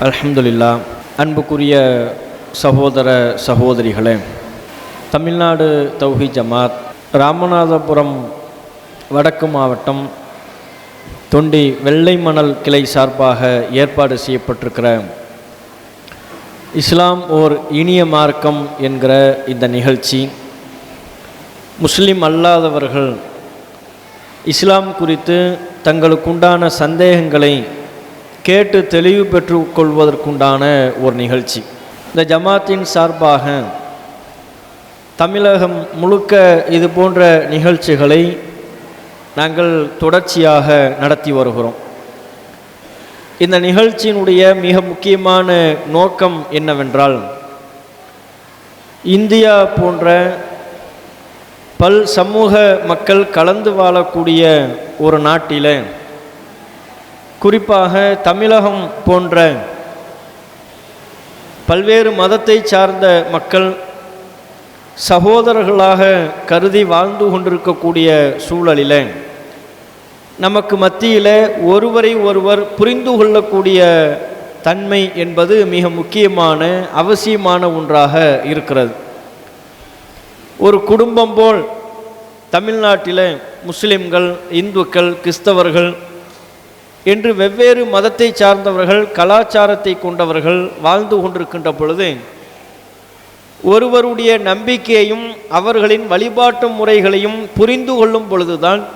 அலமதுல்லா அன்புக்குரிய சகோதர சகோதரிகளே தமிழ்நாடு தௌஹி ஜமாத் ராமநாதபுரம் வடக்கு மாவட்டம் தொண்டி வெள்ளை மணல் கிளை சார்பாக ஏற்பாடு செய்யப்பட்டிருக்கிற இஸ்லாம் ஓர் இனிய மார்க்கம் என்கிற இந்த நிகழ்ச்சி முஸ்லிம் அல்லாதவர்கள் இஸ்லாம் குறித்து தங்களுக்குண்டான சந்தேகங்களை கேட்டு தெளிவு பெற்றுக்கொள்வதற்குண்டான ஒரு நிகழ்ச்சி. இந்த ஜமாத்தின் சார்பாக தமிழகம் முழுக்க இது போன்ற நிகழ்ச்சிகளை நாங்கள் தொடர்ச்சியாக நடத்தி வருகிறோம். இந்த நிகழ்ச்சியினுடைய மிக முக்கியமான நோக்கம் என்னவென்றால் இந்தியா போன்ற பல் சமூக மக்கள் கலந்து வாழக்கூடிய ஒரு நாட்டில் குறிப்பாக தமிழகம் போன்ற பல்வேறு மதத்தை சார்ந்த மக்கள் சகோதரர்களாக கருதி வாழ்ந்து கொண்டிருக்கக்கூடிய சூழலில் நமக்கு மத்தியில் ஒருவரை ஒருவர் புரிந்து கொள்ளக்கூடிய தன்மை என்பது மிக முக்கியமான அவசியமான ஒன்றாக இருக்கிறது. ஒரு குடும்பம் போல் தமிழ்நாட்டில் முஸ்லிம்கள் இந்துக்கள் கிறிஸ்தவர்கள் என்று வெவ்வேறு மதத்தை சார்ந்தவர்கள் கலாச்சாரத்தை கொண்டவர்கள் வாழ்ந்து கொண்டிருக்கின்ற பொழுது ஒருவருடைய நம்பிக்கையையும் அவர்களின் வழிபாட்டு முறைகளையும் புரிந்து கொள்ளும் பொழுதுதான்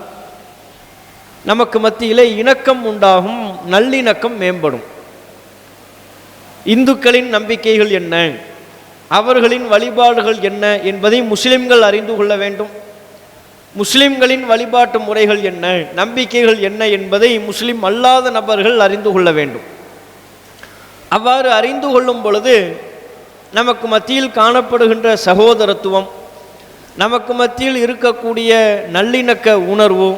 நமக்கு மத்தியிலே இணக்கம் உண்டாகும் நல்லிணக்கம் மேம்படும். இந்துக்களின் நம்பிக்கைகள் என்ன? அவர்களின் வழிபாடுகள் என்ன என்பதை முஸ்லிம்கள் அறிந்து கொள்ள வேண்டும். முஸ்லிம்களின் வழிபாட்டு முறைகள் என்ன நம்பிக்கைகள் என்ன என்பதை முஸ்லிம் அல்லாத நபர்கள் அறிந்து கொள்ள வேண்டும். அவ்வாறு அறிந்து கொள்ளும் பொழுது நமக்கு மத்தியில் காணப்படுகின்ற சகோதரத்துவம் நமக்கு மத்தியில் இருக்கக்கூடிய நல்லிணக்க உணர்வு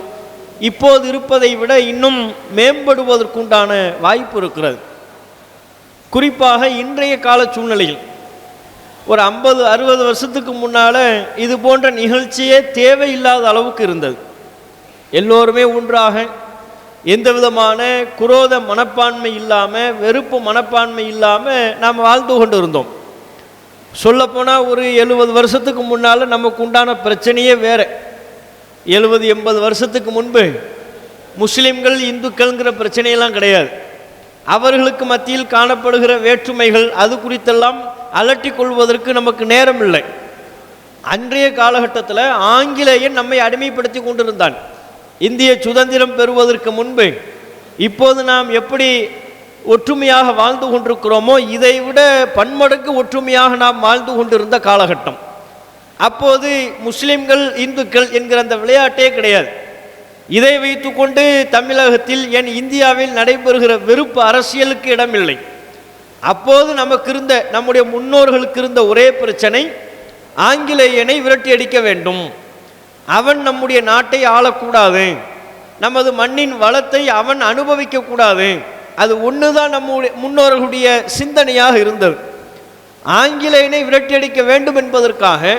இப்போது இருப்பதை விட இன்னும் மேம்படுவதற்குண்டான வாய்ப்பு இருக்கிறது. குறிப்பாக இன்றைய கால சூழ்நிலையில் ஒரு ஐம்பது அறுபது வருஷத்துக்கு முன்னால் இது போன்ற நிகழ்ச்சியே தேவையில்லாத அளவுக்கு இருந்தது. எல்லோருமே ஒன்றாக எந்த விதமான குரோத மனப்பான்மை இல்லாமல் வெறுப்பு மனப்பான்மை இல்லாமல் நாம் வாழ்ந்து கொண்டு இருந்தோம் சொல்லப்போனால் ஒரு எழுபது வருஷத்துக்கு முன்னால் நமக்கு உண்டான பிரச்சனையே வேறு. எழுபது எண்பது வருஷத்துக்கு முன்பு முஸ்லீம்கள் இந்துக்கள்ங்கிற பிரச்சனையெல்லாம் கிடையாது. அவர்களுக்கு மத்தியில் காணப்படுகிற வேற்றுமைகள் அது குறித்தெல்லாம் அலட்டி கொள்வதற்கு நமக்கு நேரம் இல்லை அன்றைய காலகட்டத்தில் ஆங்கிலேயன் நம்மை அடிமைப்படுத்தி கொண்டிருந்தான். இந்திய சுதந்திரம் பெறுவதற்கு முன்பு. இப்போது நாம் எப்படி ஒற்றுமையாக வாழ்ந்து கொண்டிருக்கிறோமோ இதை விட பன்மடங்கு ஒற்றுமையாக நாம் வாழ்ந்து கொண்டிருந்த காலகட்டம். அப்போது முஸ்லிம்கள் இந்துக்கள் என்கிற அந்த விளையாட்டே கிடையாது. இதை வைத்துக்கொண்டு தமிழகத்தில் என் இந்தியாவில் நடைபெறுகிற வெறுப்பு அரசியலுக்கு இடமில்லை. அப்போது நமக்கு இருந்த நம்முடைய முன்னோர்களுக்கு இருந்த ஒரே பிரச்சனை ஆங்கிலேயனை விரட்டி அடிக்க வேண்டும். அவன் நம்முடைய நாட்டை ஆளக்கூடாது. நமது மண்ணின் வளத்தை அவன் அனுபவிக்கக்கூடாது. அது ஒன்று தான் நம்முடைய முன்னோர்களுடைய சிந்தனையாக இருந்தது. ஆங்கிலேயனை விரட்டி அடிக்க வேண்டும் என்பதற்காக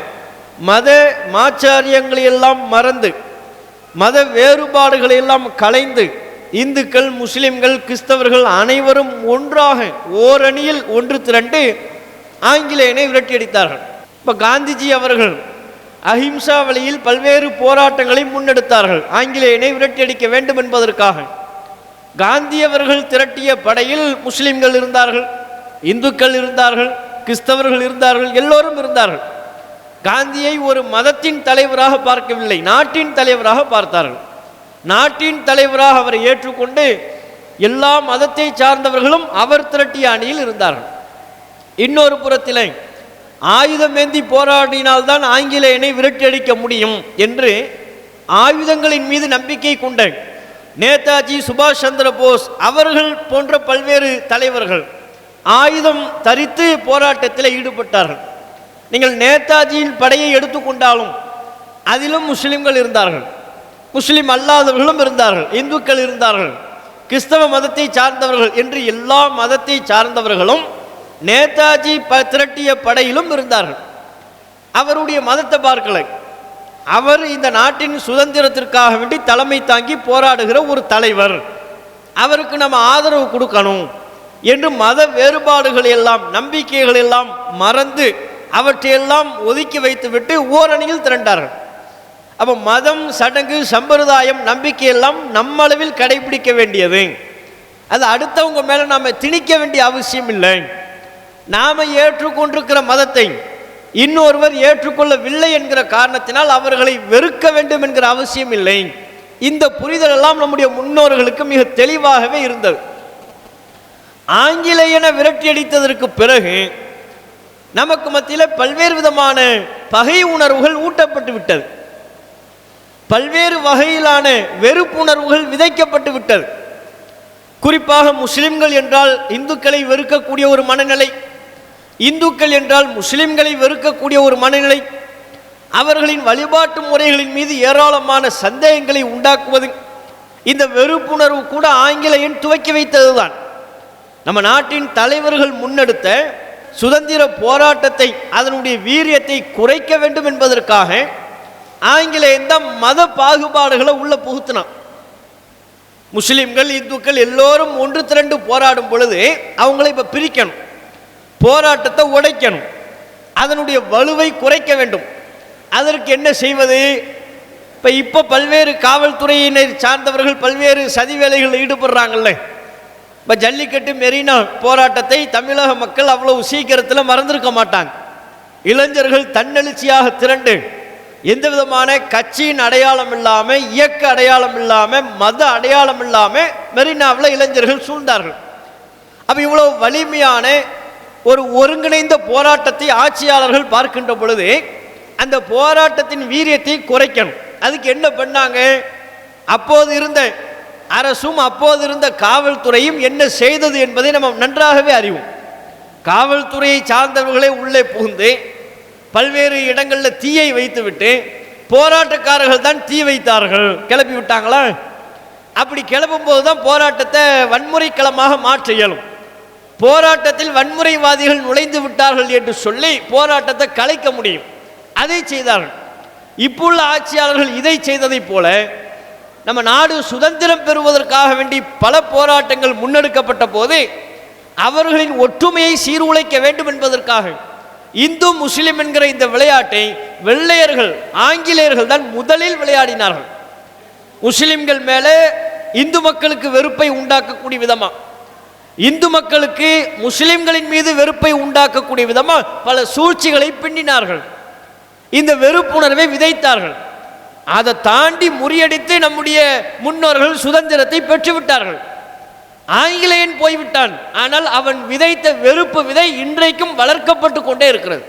மத மாச்சாரியங்களை எல்லாம் மறந்து மத வேறுபாடுகளை எல்லாம் கலைந்து இந்துக்கள் முஸ்லிம்கள் கிறிஸ்தவர்கள் அனைவரும் ஒன்றாக ஓரணியில் ஒன்று திரண்டு ஆங்கிலேயனை விரட்டியடித்தார்கள் இப்போ காந்திஜி அவர்கள் அஹிம்சா வழியில் பல்வேறு போராட்டங்களை முன்னெடுத்தார்கள். ஆங்கிலேயனை விரட்டியடிக்க வேண்டும் என்பதற்காக. காந்தி அவர்கள் திரட்டிய படையில் முஸ்லிம்கள் இருந்தார்கள் இந்துக்கள் இருந்தார்கள் கிறிஸ்தவர்கள் இருந்தார்கள் எல்லோரும் இருந்தார்கள். காந்தியை ஒரு மதத்தின் தலைவராக பார்க்கவில்லை நாட்டின் தலைவராக பார்த்தார்கள். நாட்டின் தலைவராக அவரை ஏற்றுக்கொண்டு எல்லா மதத்தை சார்ந்தவர்களும் அவர் திரட்டிய அணியில் இருந்தார்கள். இன்னொரு புறத்தில் ஆயுதமேந்தி போராடினால்தான் ஆங்கிலேயனை விரட்டியடிக்க முடியும் என்று ஆயுதங்களின் மீது நம்பிக்கை கொண்ட நேதாஜி சுபாஷ் சந்திர போஸ் அவர்கள் போன்ற பல்வேறு தலைவர்கள் ஆயுதம் தரித்து போராட்டத்தில் ஈடுபட்டார்கள். நீங்கள் நேதாஜியின் படையை எடுத்துக்கொண்டாலும் அதிலும் முஸ்லிம்கள் இருந்தார்கள். முஸ்லீம் அல்லாதவர்களும் இருந்தார்கள் இந்துக்கள் இருந்தார்கள் கிறிஸ்தவ மதத்தை சார்ந்தவர்கள் என்று எல்லா மதத்தை சார்ந்தவர்களும் நேதாஜி ப திரட்டிய படையிலும் இருந்தார்கள். அவருடைய மதத்தை பார்க்கலை. அவர் இந்த நாட்டின் சுதந்திரத்திற்காக வேண்டி தலைமை தாங்கி போராடுகிற ஒரு தலைவர். அவருக்கு நம்ம ஆதரவு கொடுக்கணும் என்று மத வேறுபாடுகள் எல்லாம் நம்பிக்கைகள் எல்லாம் மறந்து அவற்றையெல்லாம் ஒதுக்கி வைத்துவிட்டு ஓரணியில் திரண்டார்கள். அப்போ மதம் சடங்கு சம்பிரதாயம் நம்பிக்கையெல்லாம் நம்மளவில் கடைபிடிக்க வேண்டியது. அது அடுத்தவங்க மேலே நாம் திணிக்க வேண்டிய அவசியம் இல்லை. நாம் ஏற்றுக்கொண்டிருக்கிற மதத்தை இன்னொருவர் ஏற்றுக்கொள்ளவில்லை என்கிற காரணத்தினால் அவர்களை வெறுக்க வேண்டும் என்கிற அவசியம் இல்லை. இந்த புரிதல் எல்லாம் நம்முடைய முன்னோர்களுக்கு மிக தெளிவாகவே இருந்தது. ஆங்கிலேயனை விரட்டி அடித்ததற்கு பிறகு நமக்கு மத்தியில் பல்வேறு விதமான பகை உணர்வுகள் ஊட்டப்பட்டு விட்டது. பல்வேறு வகையிலான வெறுப்புணர்வுகள் விதைக்கப்பட்டு விட்டது. குறிப்பாக முஸ்லிம்கள் என்றால் இந்துக்களை வெறுக்கக்கூடிய ஒரு மனநிலை. இந்துக்கள் என்றால் முஸ்லிம்களை வெறுக்கக்கூடிய ஒரு மனநிலை. அவர்களின் வழிபாட்டு முறைகளின் மீது ஏராளமான சந்தேகங்களை உண்டாக்குவது. இந்த வெறுப்புணர்வு கூட ஆங்கிலேயன் துவக்கி வைத்ததுதான். நம்ம நாட்டின் தலைவர்கள் முன்னெடுத்த சுதந்திர போராட்டத்தை அதனுடைய வீரியத்தை குறைக்க வேண்டும் என்பதற்காக ஆங்கிலேயன் தான் மத பாகுபாடுகளை உள்ளே புகுத்தினான். முஸ்லீம்கள் இந்துக்கள் எல்லோரும் ஒன்று திரண்டு போராடும் பொழுது அவங்களை இப்போ பிரிக்கணும். போராட்டத்தை உடைக்கணும். அதனுடைய வலுவை குறைக்க வேண்டும். அதற்கு என்ன செய்வது? இப்போ இப்போ பல்வேறு காவல்துறையினர் சார்ந்தவர்கள் பல்வேறு சதி வேலைகளில் ஈடுபடுறாங்கல்ல. இப்போ ஜல்லிக்கட்டு மெரினா போராட்டத்தை தமிழக மக்கள் அவ்வளவு சீக்கிரத்தில் மறந்திருக்க மாட்டாங்க. இளைஞர்கள் தன்னெழுச்சியாக திரண்டு எந்த விதமான கட்சியின் அடையாளம் இல்லாமல் இயக்க அடையாளம் இல்லாமல் மத அடையாளம் இல்லாமல் மெரினாவில் இளைஞர்கள் சூழ்ந்தார்கள். அப்போ இவ்வளோ வலிமையான ஒரு ஒருங்கிணைந்த போராட்டத்தை ஆட்சியாளர்கள் பார்க்கின்ற பொழுது அந்த போராட்டத்தின் வீரியத்தை குறைக்கணும். அதுக்கு என்ன பண்ணாங்க? அப்போது இருந்த அரசும் அப்போது இருந்த காவல்துறையும் என்ன செய்தது என்பதை நம்ம நன்றாகவே அறிவோம். காவல்துறையை சார்ந்தவர்களே உள்ளே புகுந்து பல்வேறு இடங்களில் தீயை வைத்துவிட்டு போராட்டக்காரர்கள் தான் தீ வைத்தார்கள். கிளப்பி விட்டாங்களா? அப்படி கிளப்பும் போது தான் போராட்டத்தை வன்முறை களமாக மாற்ற இயலும். போராட்டத்தில் வன்முறைவாதிகள் நுழைந்து விட்டார்கள் என்று சொல்லி போராட்டத்தை கலைக்க முடியும். அதை செய்தார்கள். இப்புள்ள ஆட்சியாளர்கள் இதை செய்ததைப் போல நம்ம நாடு சுதந்திரம் பெறுவதற்காக வேண்டி பல போராட்டங்கள் முன்னெடுக்கப்பட்ட போது அவர்களின் ஒற்றுமையை சீர்குலைக்க வேண்டும் என்பதற்காக இந்து முஸ்லிம் என்கிற இந்த விளையாட்டை வெள்ளையர்கள் ஆங்கிலேயர்கள் தான் முதலில் விளையாடினார்கள். முஸ்லிம்கள் மேலே இந்து மக்களுக்கு வெறுப்பை உண்டாக்கக்கூடிய விதமா? இந்து மக்களுக்கு முஸ்லிம்களின் மீது வெறுப்பை உண்டாக்கக்கூடிய விதமா? பல சூழ்ச்சிகளை பின்னினார்கள். இந்த வெறுப்புணர்வை விதைத்தார்கள். அதை தாண்டி முறியடித்து நம்முடைய முன்னோர்கள் சுதந்திரத்தை பெற்றுவிட்டார்கள். ஆங்கிலேயன் போய்விட்டான். ஆனால் அவன் விதைத்த வெறுப்பு விதை இன்றைக்கும் வளர்க்கப்பட்டு கொண்டே இருக்கிறது.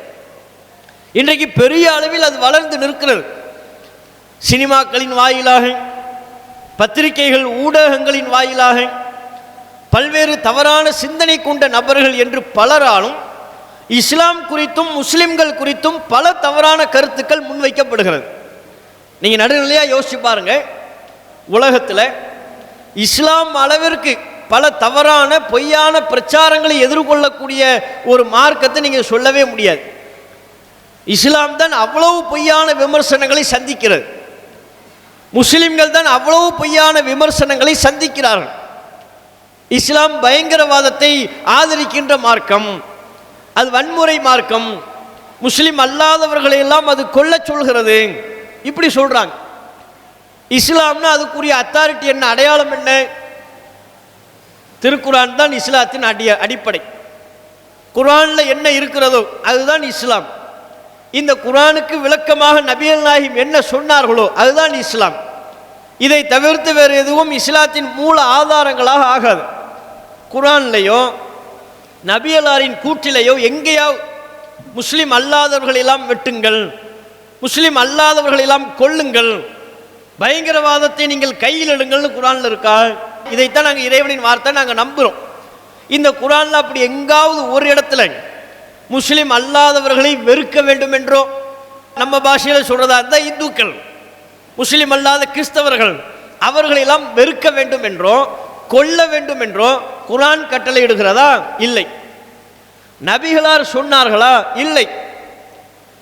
இன்றைக்கு பெரிய அளவில் அது வளர்ந்து நிற்கிறது. சினிமாக்களின் வாயிலாக பத்திரிகைகள் ஊடகங்களின் வாயிலாக பல்வேறு தவறான சிந்தனை கொண்ட நபர்கள் என்று பலராலும் இஸ்லாம் குறித்தும் முஸ்லிம்கள் குறித்தும் பல தவறான கருத்துக்கள் முன்வைக்கப்படுகிறது. நீங்கள் நடுநிலையாக யோசிச்சு பாருங்கள் உலகத்தில் இஸ்லாம் அளவிற்கு பல தவறான பொய்யான பிரச்சாரங்களை எதிர்கொள்ளக்கூடிய ஒரு மார்க்கத்தை நீங்கள் சொல்லவே முடியாது. இஸ்லாம் தான் அவ்வளவு பொய்யான விமர்சனங்களை சந்திக்கிறது. முஸ்லிம்கள் தான் அவ்வளவு பொய்யான விமர்சனங்களை சந்திக்கிறார்கள். இஸ்லாம் பயங்கரவாதத்தை ஆதரிக்கின்ற மார்க்கம் அது வன்முறை மார்க்கம் முஸ்லிம் அல்லாதவர்களையெல்லாம் அது கொல்ல சொல்கிறது. இப்படி சொல்கிறாங்க இஸ்லாம்னா அதுக்குரிய அத்தாரிட்டி என்ன அடையாளம் என்ன? திருக்குரான் தான் இஸ்லாத்தின் அடிய அடிப்படை. குரானில் என்ன இருக்கிறதோ அதுதான் இஸ்லாம். இந்த குரானுக்கு விளக்கமாக நபியல் நாயிம் என்ன சொன்னார்களோ அதுதான் இஸ்லாம். இதை தவிர்த்து வேறு எதுவும் இஸ்லாத்தின் மூல ஆதாரங்களாக ஆகாது. குரான்லையோ நபியலாரின் கூற்றிலையோ எங்கேயாவது முஸ்லீம் அல்லாதவர்களெல்லாம் வெட்டுங்கள் முஸ்லீம் அல்லாதவர்களெல்லாம் கொள்ளுங்கள் பயங்கரவாதத்தை நீங்கள் கையில் எடுங்கள்னு குரானில் இருக்கா? இதைத்தான் நாங்கள் இறைவனின் வார்த்தை நாங்கள் நம்புகிறோம் இந்த குரானில் அப்படி எங்காவது ஒரு இடத்துல முஸ்லீம் அல்லாதவர்களை வெறுக்க வேண்டும் என்றோ நம்ம பாஷையில் சொல்கிறதா இருந்தால் இந்துக்கள் முஸ்லீம் அல்லாத கிறிஸ்தவர்கள் அவர்களெல்லாம் வெறுக்க வேண்டும் என்றோ கொல்ல வேண்டும் என்றோ குரான் கட்டளை இடுகிறதா? இல்லை. நபிகளார் சொன்னார்களா? இல்லை.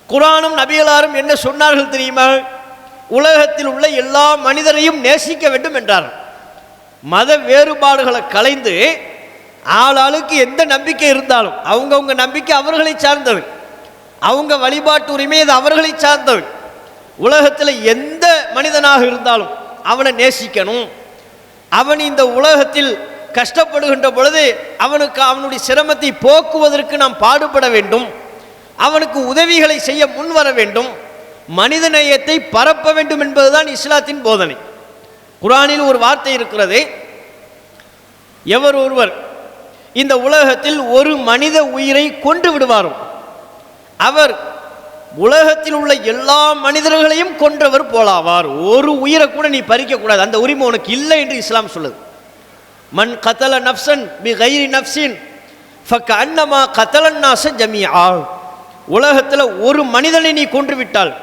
குரானும் நபிகளாரும் என்ன சொன்னார்கள் தெரியுமா? உலகத்தில் உள்ள எல்லா மனிதரையும் நேசிக்க வேண்டும் என்றார் மத வேறுபாடுகளை கலைந்து ஆளாளுக்கு ஆளுக்கு எந்த நம்பிக்கை இருந்தாலும் அவங்கவுங்க நம்பிக்கை அவர்களை சார்ந்தது. அவங்க வழிபாட்டு உரிமை அது அவர்களை சார்ந்தது. உலகத்தில் எந்த மனிதனாக இருந்தாலும் அவனை நேசிக்கணும். அவன் இந்த உலகத்தில் கஷ்டப்படுகின்ற பொழுது அவனுக்கு அவனுடைய சிரமத்தை போக்குவதற்கு நாம் பாடுபட வேண்டும். அவனுக்கு உதவிகளை செய்ய முன்வர வேண்டும். மனிதநேயத்தை பரப்ப வேண்டும் என்பதுதான் இஸ்லாத்தின் போதனை. குரானில் ஒரு வார்த்தை இருக்கிறது. எவர் ஒருவர் இந்த உலகத்தில் ஒரு மனித உயிரை கொன்று விடுவாரோ? அவர் உலகத்தில் உள்ள எல்லா மனிதர்களையும் கொன்றவர் போலாவார். ஒரு உயிரை கூட நீ பறிக்கக்கூடாது. அந்த உரிமை உனக்கு இல்லை என்று இஸ்லாம் சொல்லுது. மண் கத்தல நப்சன் பி கைரி நப்சின் ஃபக்க அன்னமா கத்தலன்னாச ஜமியா உலகத்தில் ஒரு மனிதனை நீ கொன்று விட்டாள்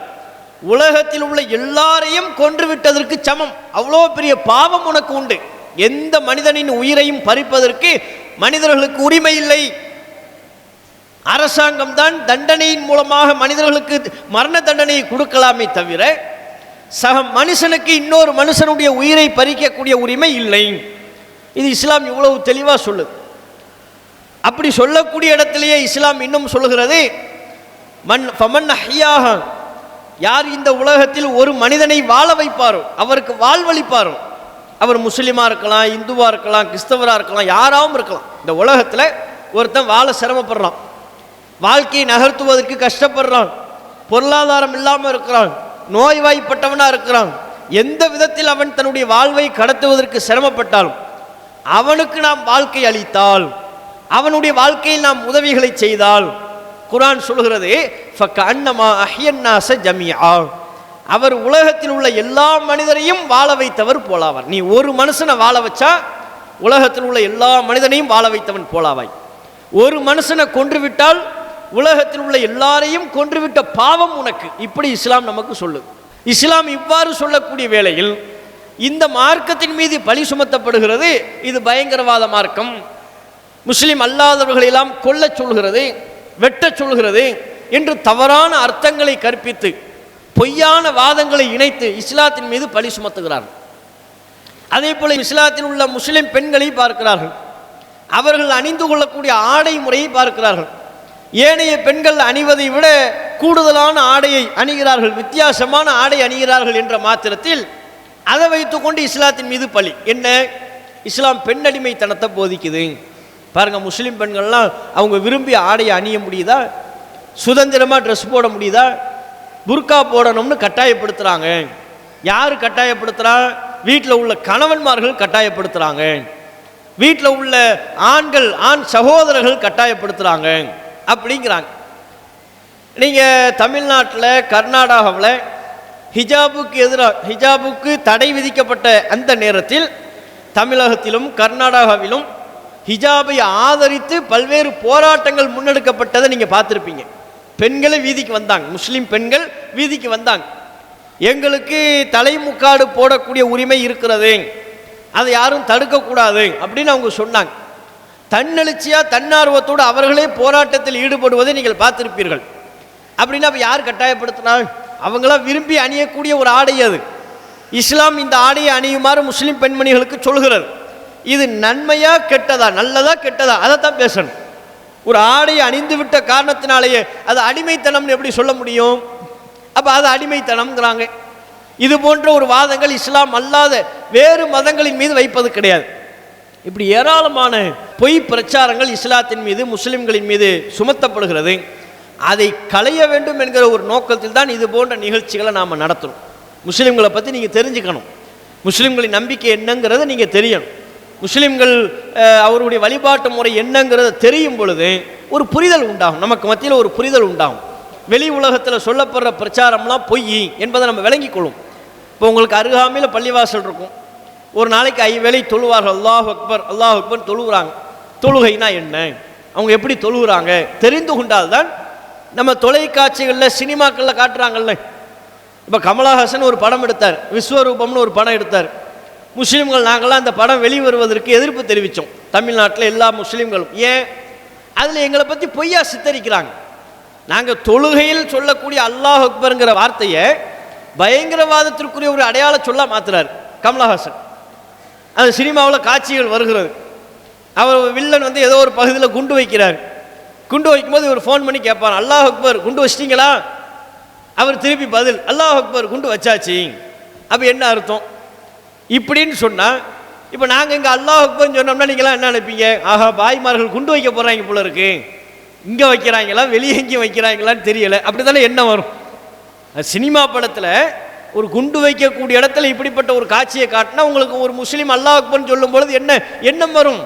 உலகத்தில் உள்ள எல்லாரையும் கொன்று விட்டதற்கு சமம். அவ்வளோ பெரிய பாவம் உனக்கு உண்டு. எந்த மனிதனின் உயிரையும் பறிப்பதற்கு மனிதர்களுக்கு உரிமை இல்லை. அரசாங்கம் தான் தண்டனையின் மூலமாக மனிதர்களுக்கு மரண தண்டனையை கொடுக்கலாமே தவிர சக மனுஷனுக்கு இன்னொரு மனுஷனுடைய உயிரை பறிக்கக்கூடிய உரிமை இல்லை. இது இஸ்லாம் இவ்வளவு தெளிவாக சொல்லுது. அப்படி சொல்லக்கூடிய இடத்திலேயே இஸ்லாம் இன்னும் சொல்லுகிறது மண் ஃபமன் ஹையாக யார் இந்த உலகத்தில் ஒரு மனிதனை வாழ வைப்பாரோ அவருக்கு வாழ்வழிப்பாரோ அவர் முஸ்லீமாக இருக்கலாம் இந்துவாக இருக்கலாம் கிறிஸ்தவராக இருக்கலாம் யாராவும் இருக்கலாம். இந்த உலகத்தில் ஒருத்தன் வாழ சிரமப்படுறான். வாழ்க்கையை நகர்த்துவதற்கு கஷ்டப்படுறான். பொருளாதாரம் இல்லாமல் இருக்கிறான். நோய்வாய்ப்பட்டவனாக இருக்கிறான். எந்த விதத்தில் அவன் தன்னுடைய வாழ்வை கடத்துவதற்கு சிரமப்பட்டாலும் அவனுக்கு நாம் வாழ்க்கை அளித்தால் அவனுடைய வாழ்க்கையில் நாம் உதவிகளை செய்தால் குரான் சொல்கிறது அஹ்யன்னாச அவர் உலகத்தில் உள்ள எல்லா மனிதரையும் வாழ வைத்தவர் போலாவார் நீ ஒரு மனுஷனை வாழ வச்சா உலகத்தில் உள்ள எல்லா மனிதனையும் வாழ வைத்தவன் போலாவாய். ஒரு மனுஷனை கொன்று விட்டால் உலகத்தில் உள்ள எல்லாரையும் கொன்றுவிட்ட பாவம் உனக்கு. இப்படி இஸ்லாம் நமக்கு சொல்லு இஸ்லாம் இவ்வாறு சொல்லக்கூடிய வேளையில் இந்த மார்க்கத்தின் மீது பழி சுமத்தப்படுகிறது. இது பயங்கரவாத மார்க்கம். முஸ்லிம் அல்லாதவர்களெல்லாம் கொல்லச் சொல்கிறது வெட்டச் சொல்கிறது என்று தவறான அர்த்தங்களை கற்பித்து பொய்யான வாதங்களை இணைத்து இஸ்லாத்தின் மீது பழி சுமத்துகிறார்கள். அதே போல இஸ்லாத்தில் உள்ள முஸ்லிம் பெண்களை பார்க்கிறார்கள். அவர்கள் அணிந்து கொள்ளக்கூடிய ஆடை முறையை பார்க்கிறார்கள். ஏனைய பெண்கள் அணிவதை விட கூடுதலான ஆடையை அணிகிறார்கள் வித்தியாசமான ஆடை அணிகிறார்கள் என்ற மாத்திரத்தில் அதை வைத்துக்கொண்டு இஸ்லாத்தின் மீது பழி. என்ன? இஸ்லாம் பெண்ணடிமைத்தனத்தை போதிக்குது. பாருங்க முஸ்லீம் பெண்கள்லாம் அவங்க விரும்பி ஆடையை அணிய முடியுதா? சுதந்திரமாக ட்ரெஸ் போட முடியுதா? புர்கா போடணும்னு கட்டாயப்படுத்துகிறாங்க யார் கட்டாயப்படுத்துகிறா வீட்டில் உள்ள கணவன்மார்கள் கட்டாயப்படுத்துகிறாங்க வீட்டில் உள்ள ஆண்கள் ஆண் சகோதரர்கள் கட்டாயப்படுத்துகிறாங்க அப்படிங்கிறாங்க. நீங்கள் தமிழ்நாட்டில் கர்நாடகாவில் ஹிஜாபுக்கு எதிராக ஹிஜாபுக்கு தடை விதிக்கப்பட்ட அந்த நேரத்தில் தமிழகத்திலும் கர்நாடகாவிலும் ஹிஜாபை ஆதரித்து பல்வேறு போராட்டங்கள் முன்னெடுக்கப்பட்டதை நீங்கள் பார்த்துருப்பீங்க. பெண்களை வீதிக்கு வந்தாங்க. முஸ்லீம் பெண்கள் வீதிக்கு வந்தாங்க. எங்களுக்கு தலைமுக்காடு போடக்கூடிய உரிமை இருக்கிறது. அதை யாரும் தடுக்கக்கூடாது அப்படின்னு அவங்க சொன்னாங்க. தன்னெழுச்சியாக தன்னார்வத்தோடு அவர்களே போராட்டத்தில் ஈடுபடுவதை நீங்கள் பார்த்திருப்பீர்கள். அப்படின்னா அப்போ யார் கட்டாயப்படுத்தினாங்க அவங்களாம் விரும்பி அணியக்கூடிய ஒரு ஆடை அது. இஸ்லாம் இந்த ஆடையை அணியுமாறு முஸ்லீம் பெண்மணிகளுக்கு சொல்கிறது. இது நன்மையா கெட்டதா நல்லதா கெட்டதா? அதை தான் பேசணும். ஒரு ஆடையை அணிந்து விட்ட காரணத்தினாலேயே அது அடிமைத்தனம்னு எப்படி சொல்ல முடியும்? அப்போ அது அடிமைத்தனம்ங்கிறாங்க. இது போன்ற ஒரு வாதங்கள் இஸ்லாம் அல்லாத வேறு மதங்களின் மீது வைப்பது கிடையாது. இப்படி ஏராளமான பொய் பிரச்சாரங்கள் இஸ்லாத்தின் மீது முஸ்லிம்களின் மீது சுமத்தப்படுகிறது. அதை களைய வேண்டும் என்கிற ஒரு நோக்கத்தில் தான் இது போன்ற நிகழ்ச்சிகளை நாம் நடத்தணும் முஸ்லீம்களை பற்றி நீங்கள் தெரிஞ்சுக்கணும். முஸ்லீம்களின் நம்பிக்கை என்னங்கிறத நீங்கள் தெரியணும். முஸ்லிம்கள் அவருடைய வழிபாட்டு முறை என்னங்கிறத தெரியும் பொழுது ஒரு புரிதல் உண்டாகும். நமக்கு மத்தியில் ஒரு புரிதல் உண்டாகும். வெளி உலகத்தில் சொல்லப்படுற பிரச்சாரம்லாம் பொய் என்பதை நம்ம விளங்கிக் கொள்ளும் இப்போ உங்களுக்கு அருகாமையில் பள்ளிவாசல் இருக்கும். ஒரு நாளைக்கு ஐவேளை தொழுவார்கள். அல்லாஹ் அக்பர் அல்லாஹ் அக்பர் தொழுகிறாங்க தொழுகைனா என்ன? அவங்க எப்படி தொழுகிறாங்க தெரிந்து கொண்டால்தான் நம்ம தொலைக்காட்சிகளில் சினிமாக்களில் காட்டுறாங்கல்ல. இப்போ கமலஹாசன் ஒரு படம் எடுத்தார். விஸ்வரூபம்னு ஒரு படம் எடுத்தார். முஸ்லீம்கள் நாங்களாம் அந்த படம் வெளிவருவதற்கு எதிர்ப்பு தெரிவித்தோம் தமிழ்நாட்டில் எல்லா முஸ்லீம்களும். ஏன்? அதில் எங்களை பற்றி பொய்யா சித்தரிக்கிறாங்க. நாங்கள் தொழுகையில் சொல்லக்கூடிய அல்லாஹ் அக்பருங்கிற வார்த்தையை பயங்கரவாதத்திற்குரிய ஒரு அடையாள சொல்ல மாத்துறாரு கமலஹாசன். அந்த சினிமாவில் காட்சிகள் வருகிறது. அவர் வில்லன் வந்து ஏதோ ஒரு பகுதியில் குண்டு வைக்கிறார். குண்டு வைக்கும்போது இவர் ஃபோன் பண்ணி கேட்பார் அல்லாஹ் அக்பர் குண்டு வச்சிட்டீங்களா? அவர் திருப்பி பதில் அல்லாஹ் அக்பர் குண்டு வச்சாச்சு. அப்போ என்ன அர்த்தம்? இப்படின்னு சொன்னால் இப்போ நாங்கள் இங்கே அல்லாஹ் அக்பர்னு சொன்னோம்னா நீங்களாம் என்ன நினைப்பீங்க? ஆஹா பாய்மார்கள் குண்டு வைக்க போகிறாங்க போல இருக்கு. இங்கே வைக்கிறாங்களா? வெளியே எங்கேயும் வைக்கிறாங்களான்னு தெரியலை. அப்படி தானே என்ன வரும் சினிமா படத்தில் ஒரு குண்டு வைக்கக்கூடிய இடத்துல இப்படிப்பட்ட ஒரு காட்சியை காட்டினா உங்களுக்கு ஒரு முஸ்லீம் அல்லாஹ் அக்பர்னு சொல்லும் பொழுது என்ன எண்ணம் வரும்?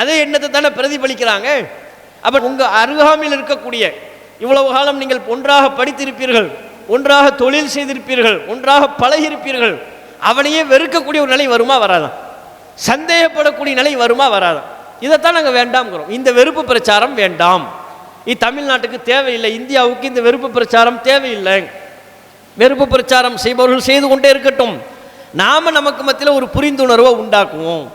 அதே எண்ணத்தை தானே பிரதிபலிக்கிறாங்க. அப்போ உங்கள் அருகாமையில் இருக்கக்கூடிய இவ்வளவு காலம் நீங்கள் ஒன்றாக படித்திருப்பீர்கள் ஒன்றாக தொழில் செய்திருப்பீர்கள் ஒன்றாக பழகியிருப்பீர்கள் அவனையே வெறுக்கக்கூடிய ஒரு நிலை வருமா வராதான் சந்தேகப்படக்கூடிய நிலை வருமா வராதா? இதைத்தான் நாங்கள் வேண்டாம்ங்கிறோம். இந்த வெறுப்பு பிரச்சாரம் வேண்டாம். இது தமிழ்நாட்டுக்கு தேவையில்லை. இந்தியாவுக்கு இந்த வெறுப்பு பிரச்சாரம் தேவையில்லை. வெறுப்பு பிரச்சாரம் செய்பவர்கள் செய்து கொண்டே இருக்கட்டும். நாம நமக்கு மத்தியில் ஒரு புரிந்துணர்வை உண்டாக்குவோம்.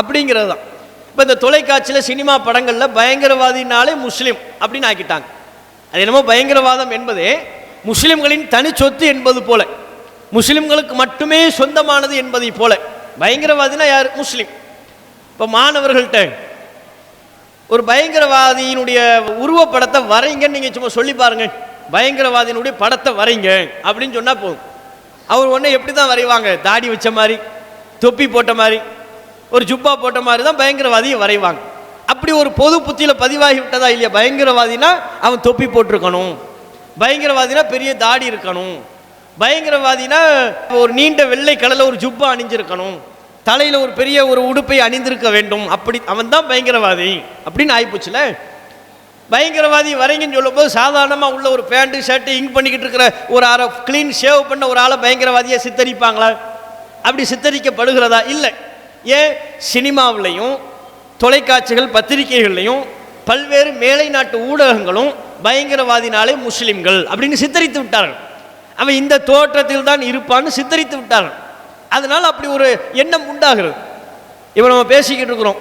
அப்படிங்கிறது தான். இப்போ இந்த தொலைக்காட்சியில் சினிமா படங்களில் பயங்கரவாதினாலே முஸ்லீம் அப்படின்னு ஆக்கிட்டாங்க. அது என்னமோ பயங்கரவாதம் என்பதே முஸ்லீம்களின் தனி சொத்து என்பது போல. முஸ்லிம்களுக்கு மட்டுமே சொந்தமானது என்பதை போல. பயங்கரவாதினா யார்? முஸ்லீம். இப்போ மாணவர்கள்ட்ட ஒரு பயங்கரவாதியினுடைய உருவப்படத்தை வரைங்கன்னு நீங்கள் சும்மா சொல்லி பாருங்கள் பயங்கரவாதியினுடைய படத்தை வரைங்க அப்படின்னு சொன்னால் போதும். அவர் ஒன்று எப்படி தான் வரைவாங்க? தாடி வச்ச மாதிரி தொப்பி போட்ட மாதிரி ஒரு ஜுப்பா போட்ட மாதிரி தான் பயங்கரவாதியை வரைவாங்க. அப்படி ஒரு பொது புத்தியில் பதிவாகி விட்டதா இல்லையா? பயங்கரவாதினா அவன் தொப்பி போட்டிருக்கணும். பயங்கரவாதினா பெரிய தாடி இருக்கணும். பயங்கரவாதினா ஒரு நீண்ட வெள்ளை கடலில் ஒரு ஜுப்பா அணிஞ்சிருக்கணும். தலையில் ஒரு பெரிய ஒரு உடுப்பை அணிந்திருக்க வேண்டும். அப்படி அவன் தான் பயங்கரவாதி. அப்படின்னு ஆயிப்போச்சுல? பயங்கரவாதி வரைங்கன்னு சொல்லும்போது சாதாரணமாக உள்ள ஒரு பேண்ட்டு ஷர்ட்டு இங்க் பண்ணிக்கிட்டு இருக்கிற ஒரு ஆளை க்ளீன் ஷேவ் பண்ண ஒரு ஆளை பயங்கரவாதியை சித்தரிப்பாங்களா? அப்படி சித்தரிக்கப்படுகிறதா? இல்லை. ஏன்? சினிமாவிலையும் தொலைக்காட்சிகள் பத்திரிகைகள்லையும் பல்வேறு மேலை நாட்டு ஊடகங்களும் பயங்கரவாதினாலே முஸ்லிம்கள் அப்படின்னு சித்தரித்து விட்டார்கள். அவன் இந்த தோற்றத்தில் தான் இருப்பான்னு சித்தரித்து விட்டார்கள். அதனால் அப்படி ஒரு எண்ணம் உண்டாகிறது. இப்போ நம்ம பேசிக்கிட்டு இருக்கிறோம்.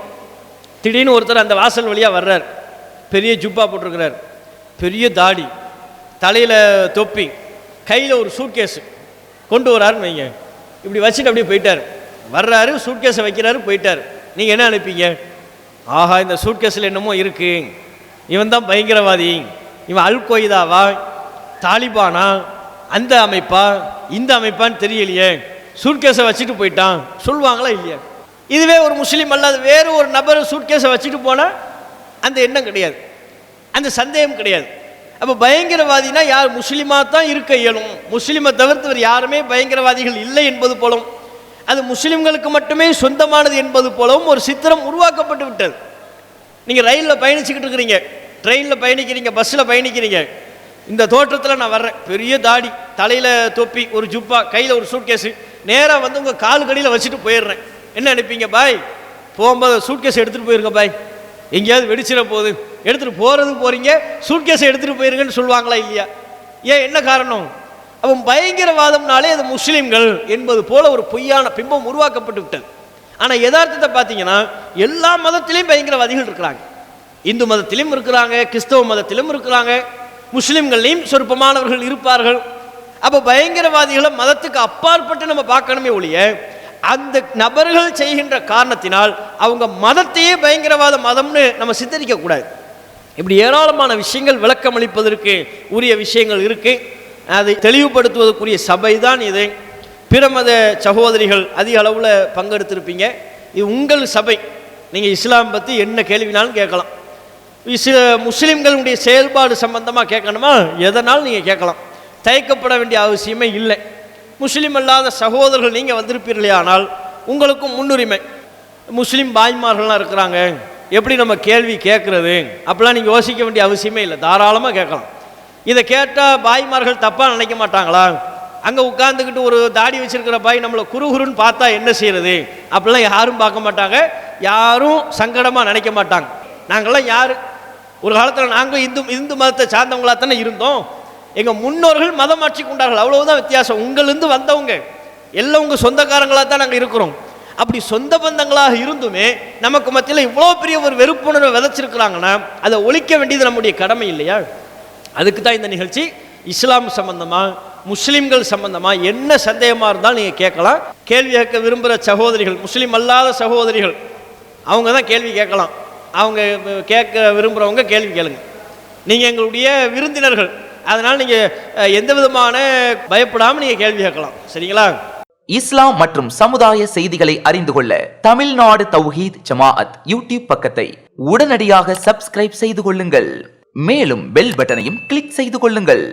திடீர்னு ஒருத்தர் அந்த வாசல் வழியாக வர்றார். பெரிய ஜுப்பா போட்டிருக்கிறார். பெரிய தாடி தலையில் தொப்பி கையில் ஒரு சூட்கேஸு. கொண்டு வராருன்னு வைங்க. இப்படி வச்சுட்டு அப்படியே போயிட்டார். வர்றாரு சூட்கேஸை வைக்கிறாரு போயிட்டார். நீங்கள் என்ன அனுப்பிங்க ஆஹா இந்த சூட்கேஸில் என்னமோ இருக்குது இவன் தான் பயங்கரவாதி. இவன் அல் கொய்தாவா தாலிபானா? அந்த அமைப்பா இந்த அமைப்பான்னு தெரியலையே. சூட்கேஸை வச்சுட்டு போயிட்டான். சொல்லுவாங்களா இல்லையா? இதுவே ஒரு முஸ்லீம் அல்லாத வேறு ஒரு நபர் சூட்கேஸை வச்சுட்டு போனால் அந்த எண்ணம் கிடையாது. அந்த சந்தேகம் கிடையாது. அப்போ பயங்கரவாதினா யார்? முஸ்லீமாக தான் இருக்க இயலும். முஸ்லீமை தவிர்த்தவர் யாருமே பயங்கரவாதிகள் இல்லை என்பது போலும் அது முஸ்லீம்களுக்கு மட்டுமே சொந்தமானது என்பது போலவும் ஒரு சித்திரம் உருவாக்கப்பட்டு விட்டது. நீங்கள் ரயிலில் பயணிச்சுக்கிட்டு இருக்கிறீங்க. ட்ரெயினில் பயணிக்கிறீங்க பஸ்ஸில் பயணிக்கிறீங்க. இந்த தோற்றத்தில் நான் வர்றேன். பெரிய தாடி தலையில் தொப்பி ஒரு ஜுப்பா கையில் ஒரு சூட்கேஸு. நேராக வந்து உங்கள் கால் கடியில் வச்சுட்டு போயிடுறேன். என்ன நினைப்பீங்க பாய்? போகும்போது சூட்கேஸ் எடுத்துகிட்டு போயிருங்க பாய். எங்கேயாவது வெடிச்சிட போகுது. எடுத்துகிட்டு போகிறது போகிறீங்க சூட்கேஸை எடுத்துகிட்டு போயிருங்கன்னு சொல்லுவாங்களா இல்லையா? ஏன் என்ன காரணம்? அவன் பயங்கரவாதம்னாலே அது முஸ்லீம்கள் என்பது போல ஒரு பொய்யான பிம்பம் உருவாக்கப்பட்டு விட்டது. ஆனால் யதார்த்தத்தை பார்த்தீங்கன்னா எல்லா மதத்திலையும் பயங்கரவாதிகள் இருக்கிறாங்க. இந்து மதத்திலும் இருக்கிறாங்க கிறிஸ்தவ மதத்திலும் இருக்கிறாங்க. முஸ்லிம்கள்லையும் சொற்பமானவர்கள் இருப்பார்கள். அப்போ பயங்கரவாதிகளை மதத்துக்கு அப்பாற்பட்டு நம்ம பார்க்கணுமே ஒழிய அந்த நபர்கள் செய்கின்ற காரணத்தினால் அவங்க மதத்தையே பயங்கரவாத மதம்னு நம்ம சித்தரிக்க கூடாது. இப்படி ஏராளமான விஷயங்கள் விளக்கம் அளிப்பதற்கு உரிய விஷயங்கள் இருக்கு. அதை தெளிவுபடுத்துவதற்குரிய சபை தான் இது. பிற மத சகோதரிகள் அதிக அளவில் பங்கெடுத்திருப்பீங்க. இது உங்கள் சபை. நீங்கள் இஸ்லாம் பற்றி என்ன கேள்வினாலும் கேட்கலாம். சில முஸ்லீம்களுடைய செயல்பாடு சம்பந்தமாக கேட்கணுமா? எதனால் நீங்கள் கேட்கலாம்? தயக்கப்பட வேண்டிய அவசியமே இல்லை. முஸ்லீம் அல்லாத சகோதரர்கள் நீங்கள் வந்திருப்பீர்களே ஆனால் உங்களுக்கும் முன்னுரிமை. முஸ்லீம் பாய்மார்கள்லாம் இருக்கிறாங்க. எப்படி நம்ம கேள்வி கேட்குறது? அப்படிலாம் நீங்கள் யோசிக்க வேண்டிய அவசியமே இல்லை. தாராளமாக கேட்கலாம். இதை கேட்டால் பாய்மார்கள் தப்பாக நினைக்க மாட்டாங்களா? அங்கே உட்காந்துக்கிட்டு ஒரு தாடி வச்சுருக்கிற பாய் நம்மளை குறுகுருன்னு பார்த்தா என்ன செய்கிறது அப்படிலாம் யாரும் பார்க்க மாட்டாங்க. யாரும் சங்கடமாக நினைக்க மாட்டாங்க. நாங்கள்லாம் யார்? ஒரு காலத்தில் நாங்கள் இந்து இந்து மதத்தை சார்ந்தவங்களாக தானே இருந்தோம். எங்கள் முன்னோர்கள் மதம் மாற்றி கொண்டார்கள். அவ்வளவுதான் வித்தியாசம். உங்களிருந்து வந்தவங்க எல்லாம் உங்கள் சொந்தக்காரங்களாக தான் நாங்கள் இருக்கிறோம். அப்படி சொந்த பந்தங்களாக இருந்துமே நமக்கு மத்தியில் இவ்வளோ பெரிய ஒரு வெறுப்புணர்வை விதைச்சிருக்கிறாங்கன்னா அதை ஒழிக்க வேண்டியது நம்முடைய கடமை இல்லையா? அதுக்கு தான் இந்த நிகழ்ச்சி. இஸ்லாம் சம்பந்தமாக முஸ்லீம்கள் சம்பந்தமாக என்ன சந்தேகமாக இருந்தாலும் நீங்கள் கேட்கலாம். கேள்வி கேட்க விரும்புகிற சகோதரிகள் முஸ்லீம் அல்லாத சகோதரிகள் அவங்க தான் கேள்வி கேட்கலாம். அவங்க கேட்க விரும்புகிறவங்க கேள்வி கேளுங்க. நீங்கள் எங்களுடைய விருந்தினர்கள். அதனால் நீங்கள் எந்த விதமான பயப்படாமல் நீங்கள் கேள்வி கேட்கலாம். சரிங்களா? இஸ்லாம் மற்றும் சமுதாய செய்திகளை அறிந்து கொள்ள தமிழ்நாடு தௌஹீத் ஜமாஅத் யூடியூப் பக்கத்தை உடனடியாக சப்ஸ்கிரைப் செய்து கொள்ளுங்கள். மேலும் பெல் பட்டனையும் கிளிக் செய்து கொள்ளுங்கள்.